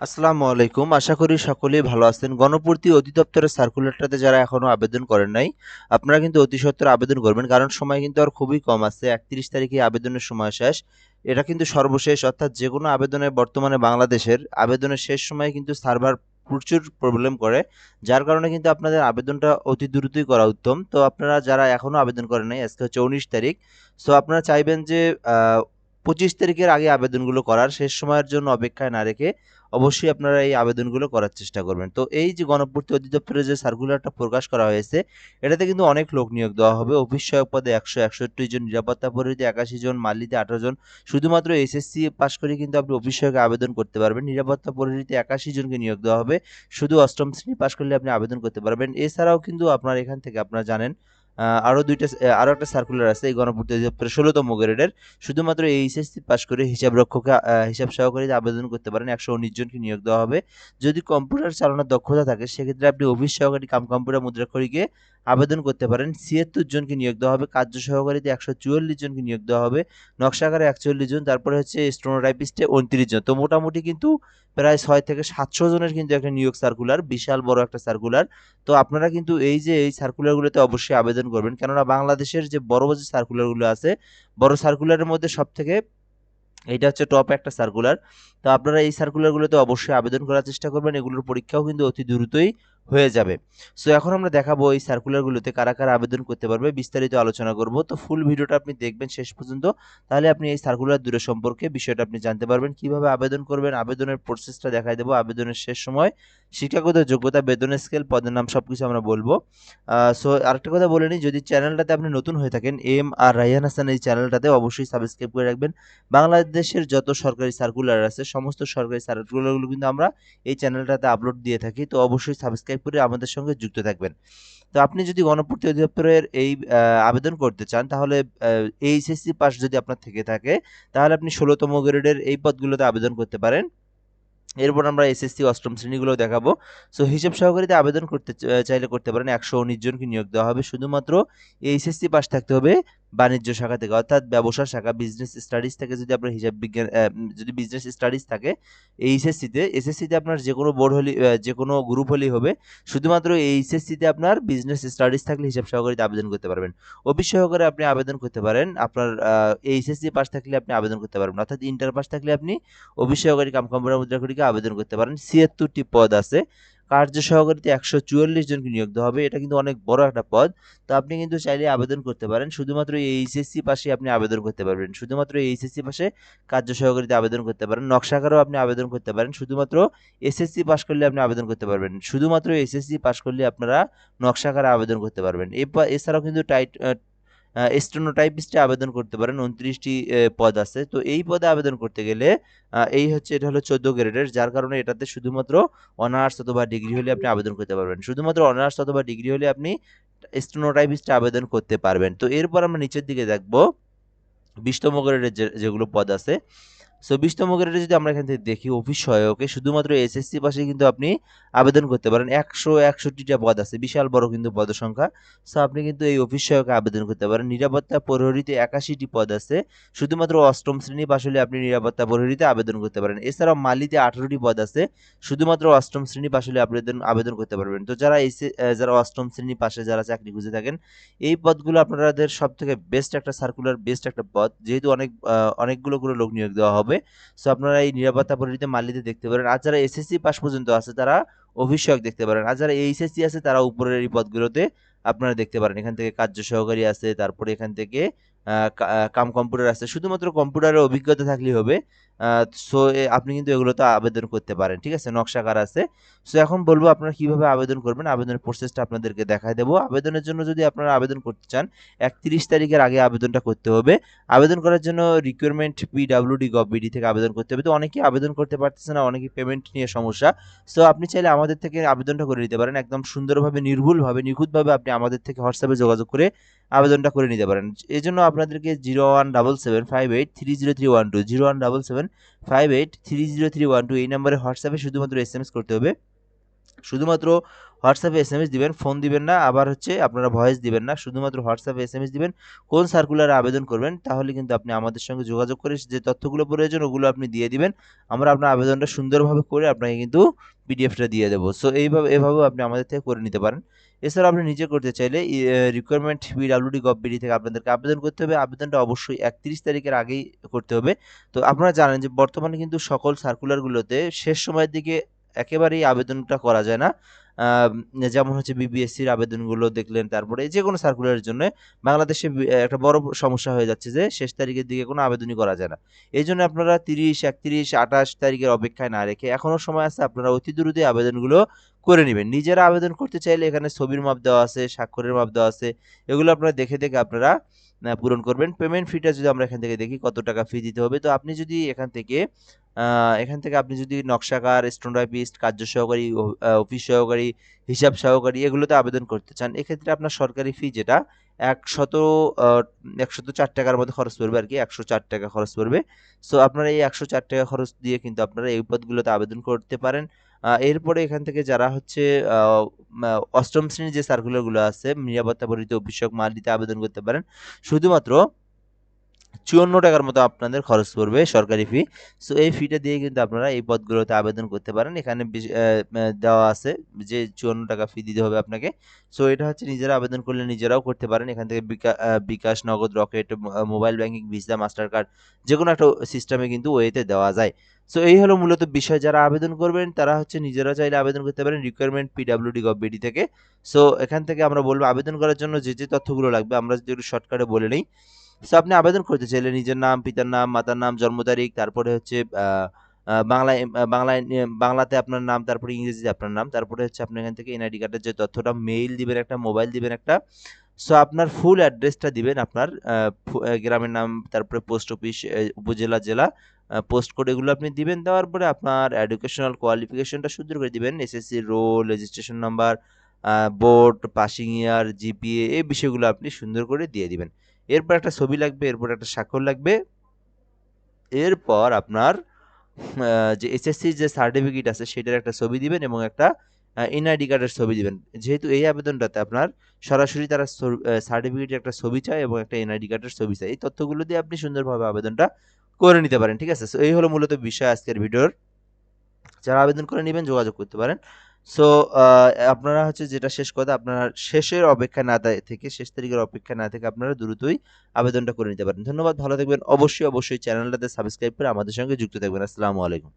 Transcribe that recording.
আসসালামু আলাইকুম। আশা করি সকলেই ভালো আছেন। গণপূর্তি অধিদপ্তরের সার্কুলারটাতে যারা এখনও আবেদন করেন নাই, আপনারা কিন্তু অতি সত্বর আবেদন করবেন, কারণ সময় কিন্তু আর খুবই কম আছে। একত্রিশ তারিখে আবেদনের সময় শেষ। এটা কিন্তু সর্বশেষ, অর্থাৎ যে কোনো আবেদনের বর্তমানে বাংলাদেশের আবেদনের শেষ সময়ে কিন্তু সার্ভার প্রচুর প্রবলেম করে, যার কারণে কিন্তু আপনাদের আবেদনটা অতি দ্রুতই করা উত্তম। তো আপনারা যারা এখনও আবেদন করেন নাই, আজকে হচ্ছে উনিশ তারিখ। সো আপনারা চাইবেন যে পঁচিশ তারিখের আগে আবেদনগুলো করার শেষ সময়ের জন্য অপেক্ষায় না রেখে অবশ্যই আপনারা এই আবেদনগুলো করার চেষ্টা করবেন। তো এই যে গণপূর্তি অধিদপ্তরে যে সার্কুলারটা প্রকাশ করা হয়েছে, এটাতে কিন্তু অনেক লোক নিয়োগ দেওয়া হবে। অফিস সহায়ক পদে একশো একষট্টি জন, নিরাপত্তা পরিহিতে একাশি জন, মালিতে আঠারো জন। শুধুমাত্র এসএসসি পাস করে কিন্তু আপনি অফিস সহায়কে আবেদন করতে পারবেন। নিরাপত্তা পরিহিতে একাশি জনকে নিয়োগ দেওয়া হবে। শুধু অষ্টম শ্রেণি পাস করলে আপনি আবেদন করতে পারবেন। এছাড়াও কিন্তু আপনার এখান থেকে আপনারা জানেন আহ, আরও দুইটা আরও আরও একটা সার্কুলার আছে এই গণপূর্ত অধিদপ্তরের ষোলোতম গ্রেডের। শুধুমাত্র এইচএসসি পাস করে হিসাব রক্ষকে হিসাব সহকারী আবেদন করতে পারেন একশো উনিশ জনকে নিয়োগ দেওয়া হবে। যদি কম্পিউটার চালানোর দক্ষতা থাকে সেক্ষেত্রে আপনি অফিস সহকারী কাম কম্পিউটার মুদ্রাক্ষরীকে আবেদন করতে পারেন। ছিয়াত্তর জনকে নিয়োগ দেওয়া হবে। কার্য সহকারীতে একশো চুয়াল্লিশ জনকে নিয়োগ দেওয়া হবে। নকশাকারে একচল্লিশ জন, তারপরে হচ্ছে স্টোনোটাইপিস্টে উনত্রিশ জন। তো মোটামুটি কিন্তু প্রায় ছয় থেকে সাতশো জনের কিন্তু একটা নিয়োগ সার্কুলার বিশাল বড় একটা সার্কুলার তো আপনারা কিন্তু এই যে, এই সার্কুলারগুলোতে অবশ্যই আবেদন করবেন। কেননা বাংলাদেশের যে বড় বড় যে সার্কুলারগুলো আছে, বড় সার্কুলারের মধ্যে সব থেকে এটা হচ্ছে টপ একটা সার্কুলার তো আপনারা এই সার্কুলারগুলোতে অবশ্যই আবেদন করার চেষ্টা করবেন। এগুলোর পরীক্ষাও কিন্তু অতি দ্রুতই হয়ে যাবে। সো এখন আমরা দেখাবো এই সার্কুলারগুলোতে কারা কারা আবেদন করতে পারবে, বিস্তারিত আলোচনা করব। তো ফুল ভিডিওটা আপনি দেখবেন শেষ পর্যন্ত। তাহলে আপনি এই সার্কুলার দূরে সম্পর্কে বিষয়টা আপনি জানতে পারবেন, কীভাবে আবেদন করবেন, আবেদনের প্রসেসটা দেখাই দেবো আবেদনের শেষ সময়। শিক্ষাগত যোগ্যতা, বেতন, স্কেল, পদের নাম সব কিছু আমরা বলব। সো আরেকটা কথা বলে নিই, যদি চ্যানেলটাতে আপনি নতুন হয়ে থাকেন, এম আর রাইহান হাসান এই চ্যানেলটাতে অবশ্যই সাবস্ক্রাইব করে রাখবেন। বাংলাদেশের যত সরকারি সার্কুলার আছে, সমস্ত সরকারি সার্কুলারগুলো কিন্তু আমরা এই চ্যানেলটাতে আপলোড দিয়ে থাকি, তো অবশ্যই সাবস্ক্রাইব করে আমাদের সঙ্গে যুক্ত থাকবেন। তো আপনি যদি গণপূর্তি অধিদপ্তরের এই আবেদন করতে চান, তাহলে এইচএসসি পাস যদি আপনার থেকে থাকে, তাহলে আপনি ষোলোতম গ্রেডের এই পদগুলোতে আবেদন করতে পারেন। এরপর আমরা এসএসসি অষ্টম শ্রেণীগুলো দেখাবো। সো হিসাব সহকারীতে আবেদন করতে চাইলে করতে পারেন। একশো উনিশ জনকে নিয়োগ দেওয়া হবে। শুধুমাত্র এইচএসসি পাস থাকতে হবে বাণিজ্য শাখা থেকে, অর্থাৎ ব্যবসা শাখা বিজনেস স্টাডিজ থেকে যদি আপনার হিসাব বিজ্ঞান যদি বিজনেস স্টাডিজ থাকে এইচএসসিতে এসএসসিতে আপনার যে কোনো বোর্ড হলে যে কোনো গ্রুপ হলেই হবে। শুধুমাত্র এইচএসসিতে আপনার বিজনেস স্টাডিজ থাকলে হিসাব সহকারীতে আবেদন করতে পারবেন। অফিস সহকারে আপনি আবেদন করতে পারেন। আপনার এইচএসসি পাস থাকলে আপনি আবেদন করতে পারবেন। অর্থাৎ ইন্টার পাস থাকলে আপনি অফিস সহকারী কাম কম্পিউটার মুদ্রাকরীকে আবেদন করতে পারেন। ছিয়াত্তরটি পদ আছে। কার্য সহকারীতে একশো চুয়াল্লিশ জনকে নিয়োগ দেওয়া হবে। এটা কিন্তু অনেক বড় একটা পদ। তো আপনি কিন্তু চাইলে আবেদন করতে পারেন। শুধুমাত্র এইচএসসি পাশে আপনি আবেদন করতে পারবেন। শুধুমাত্র এইচএসসি পাশে কার্য সহকারীতে আবেদন করতে পারেন। নকশাকারও আপনি আবেদন করতে পারেন। শুধুমাত্র এসএসসি পাস করলে আপনি আবেদন করতে পারবেন। শুধুমাত্র এসএসসি পাশ করলে আপনারা নকশাকারে আবেদন করতে পারবেন। এছাড়াও কিন্তু টাইট স্টেনোটাইপিস্টে আবেদন করতে পারেন, উনত্রিশটি পদ আছে। তো এই পদে আবেদন করতে গেলে এই হচ্ছে, এটা হলো চোদ্দ গ্রেডের, যার কারণে এটাতে শুধুমাত্র অনার্স অথবা ডিগ্রি হলে আপনি আবেদন করতে পারবেন। শুধুমাত্র অনার্স অথবা ডিগ্রি হলে আপনি স্টেনোটাইপিস্টে আবেদন করতে পারবেন। তো এরপর আমরা নিচের দিকে দেখব, বিশতম গ্রেডের যেগুলো পদ আছে। সো বিশতম গ্রেডে যদি আমরা এখান থেকে দেখি অফিস সহায়কে শুধুমাত্র এসএসসি পাশে কিন্তু আপনি আবেদন করতে পারেন। একশো একষট্টিটা পদ আছে, বিশাল বড় কিন্তু পদ সংখ্যা। সো আপনি কিন্তু এই অফিস সহায়কে আবেদন করতে পারেন। নিরাপত্তা প্রহরীতে একাশিটি পদ আছে। শুধুমাত্র অষ্টম শ্রেণি পাশ হলে আপনি নিরাপত্তা প্রহরীতে আবেদন করতে পারেন। এছাড়াও মালিতে আঠারোটি পদ আছে। শুধুমাত্র অষ্টম শ্রেণি পাশ হলে আবেদন আবেদন করতে পারবেন। তো, যারা এসে যারা অষ্টম শ্রেণি পাশে যারা চাকরি খুঁজে থাকেন, এই পদগুলো আপনাদের সব থেকে বেস্ট একটা সার্কুলার বেস্ট একটা পদ। যেহেতু অনেক অনেকগুলো করে লোক নিয়োগ দেওয়া হবে। সো আপনারা এই নিরাপত্তা পরিধিতে মালিতে দেখতে পারেন। আর যারা এসএসসি পাস পর্যন্ত আছে, তারা অভিষেক দেখতে পারেন। আর যারা এইচএসসি আছে, তারা উপরের এই পদগুলোতে আপনারা দেখতে পারেন। এখান থেকে কার্য সহকারী আছে, তারপরে এখান থেকে কাম কম্পিউটার আছে। শুধুমাত্র কম্পিউটারের অভিজ্ঞতা থাকলেই হবে। সো আপনি কিন্তু এগুলোতে আবেদন করতে পারেন, ঠিক আছে? নকশাকার আছে। সো এখন বলব আপনারা কীভাবে আবেদন করবেন। আবেদনের প্রসেসটা আপনাদেরকে দেখাই দেবো। আবেদনের জন্য যদি আপনারা আবেদন করতে চান, একত্রিশ তারিখের আগে আবেদনটা করতে হবে। আবেদন করার জন্য রিকোয়ারমেন্ট পিডাব্লিউডি গভবিডি থেকে আবেদন করতে হবে। তো অনেকেই আবেদন করতে পারতেছে না, অনেকেই পেমেন্ট নিয়ে সমস্যা। সো আপনি চাইলে আমাদের থেকে আবেদনটা করে নিতে পারেন। একদম সুন্দরভাবে, নির্ভুলভাবে, নিখুঁতভাবে আপনি আমাদের থেকে হোয়াটসঅ্যাপে যোগাযোগ করে আবেদনটা করে নিতে পারেন। এই জন্য আপনাদেরকে zero one double seven five eight three zero three one two, zero one double seven five eight three zero three one two এই নাম্বারে হোয়াটসঅ্যাপে শুধুমাত্র এস এম এস করতে হবে। শুধুমাত্র হোয়াটসঅ্যাপে এসএমএস দিবেন, ফোন দিবেন না, আবার হচ্ছে আপনারা ভয়েস দিবেন না, শুধুমাত্র হোয়াটসঅ্যাপে এসএমএস দিবেন, কোন সার্কুলারে আবেদন করবেন তাহলে কিন্তু আপনি আমাদের সঙ্গে যোগাযোগ করে যে তথ্যগুলো প্রয়োজন ওগুলো আপনি দিয়ে দিবেন। আমরা আপনার আবেদনটা সুন্দরভাবে করে আপনাকে কিন্তু পিডিএফটা দিয়ে দেবো। সো এইভাবে, এভাবেও আপনি আমাদের থেকে করে নিতে পারেন। এছাড়া আপনি নিজে করতে চাইলে রিকোয়ারমেন্ট বিডাব্লিউডি গভ বিডি থেকে আপনাদেরকে আবেদন করতে হবে। আবেদনটা অবশ্যই একত্রিশ তারিখের আগেই করতে হবে। তো আপনারা জানেন যে বর্তমানে কিন্তু সকল সার্কুলারগুলোতে শেষ সময়ের দিকে একেবারেই আবেদনটা করা যায় না। যেমন হচ্ছে বিবিএসসির আবেদনগুলো দেখলেন, তারপরে যে কোনো সার্কুলারের জন্য বাংলাদেশে একটা বড় সমস্যা হয়ে যাচ্ছে যে শেষ তারিখের দিকে কোনো আবেদনই করা যায় না। এই জন্য আপনারা তিরিশ, একত্রিশ, আঠাশ তারিখের অপেক্ষায় না রেখে এখনও সময় আছে আপনারা অতি দ্রুতই আবেদনগুলো করে নেবেন। নিজেরা আবেদন করতে চাইলে এখানে ছবির মাপ দেওয়া আছে, স্বাক্ষরের মাপ দেওয়া আছে, এগুলো আপনারা দেখে দেখে আপনারা পূরণ করবেন। পেমেন্ট ফিটা যদি আমরা এখান থেকে দেখি, কত টাকা ফি দিতে হবে? তো আপনি যদি এখান থেকে এখান থেকে আপনি যদি নকশাকার স্টোনরাইপিস্ট কার্য সহকারী অফিস সহকারী, হিসাব সহকারী এগুলোতে আবেদন করতে চান, এক্ষেত্রে আপনার সরকারি ফি যেটা একশত একশত চার টাকার মধ্যে খরচ পড়বে আর কি, একশো চার টাকা খরচ পড়বে। সো আপনারা এই একশো চার টাকা খরচ দিয়ে কিন্তু আপনারা এই পদগুলোতে আবেদন করতে পারেন। এরপরে এখান থেকে যারা হচ্ছে অষ্টম শ্রেণির যে সার্কুলারগুলো আছে, নিরাপত্তা পরিহিত অভিষেক মাল দিতে আবেদন করতে পারেন। শুধুমাত্র চুয়ান্ন টাকার মতো আপনাদের খরচ পড়বে সরকারি ফি সো এই ফিটা দিয়ে কিন্তু আপনারা এই পদগুলোতে আবেদন করতে পারেন। এখানে দেওয়া আছে যে চুয়ান্ন টাকা ফি দিতে হবে আপনাকে। সো এটা হচ্ছে নিজেরা আবেদন করলে নিজেরাও করতে পারেন। এখান থেকে বিকা- bKash, Nagad, Rocket mobile banking, Visa Mastercard যে কোনো একটা সিস্টেমে কিন্তু ওয়েতে দেওয়া যায়। সো এই হলো মূলত বিষয়। যারা আবেদন করবেন, তারা হচ্ছে নিজেরা চাইলে আবেদন করতে পারেন রিকোয়ারমেন্ট পিডাব্লিউডি গভবিডি থেকে। সো এখান থেকে আমরা বলব আবেদন করার জন্য যে যে তথ্যগুলো লাগবে, আমরা যদি একটু শর্টকাটে বলে নিই। সো আপনি আবেদন করতে চাইলে নিজের নাম, পিতার নাম, মাতার নাম, জন্ম তারিখ, তারপরে হচ্ছে বাংলায় বাংলায় বাংলাতে আপনার নাম, তারপরে ইংরেজিতে আপনার নাম, তারপরে হচ্ছে আপনি এখান থেকে এনআইডি কার্ডের যে তথ্যটা, মেইল দিবেন একটা, মোবাইল দিবেন একটা। সো আপনার ফুল অ্যাড্রেসটা দিবেন আপনার গ্রামের নাম, তারপরে পোস্ট অফিস উপজেলা, জেলা পোস্ট কোড এগুলো আপনি দিবেন, দেওয়ার পরে আপনার এডুকেশনাল কোয়ালিফিকেশনটা সুন্দর করে দিবেন SSC roll registration number board passing year GPA এই বিষয়গুলো আপনি সুন্দর করে দিয়ে দিবেন। এরপর একটা ছবি লাগবে, এরপর একটা স্বাক্ষর লাগবে। এরপর আপনার যে এসএসসির যে সার্টিফিকেট আছে, সেটার একটা ছবি দিবেন এবং একটা এনআইডি কার্ডের ছবি দিবেন। যেহেতু এই আবেদনটাতে আপনার সরাসরি তারা সার্টিফিকেটের একটা ছবি চায় এবং একটা এনআইডি কার্ডের ছবি চায়। এই তথ্যগুলো দিয়ে আপনি সুন্দরভাবে আবেদনটা করে নিতে পারেন, ঠিক আছে? সো এই হলো মূলত বিষয় আজকের ভিডিওর। যারা আবেদন করে নেবেন, যোগাযোগ করতে পারেন। সো আপনারা হচ্ছে যেটা শেষ কথা, আপনারা শেষের অপেক্ষা না থেকে, শেষ তারিখের অপেক্ষা না থেকে আপনারা দ্রুতই আবেদনটা করে নিতে পারেন। ধন্যবাদ, ভালো থাকবেন। অবশ্যই অবশ্যই চ্যানেলটাতে সাবস্ক্রাইব করে আমাদের সঙ্গে যুক্ত থাকবেন। আসসালামু আলাইকুম।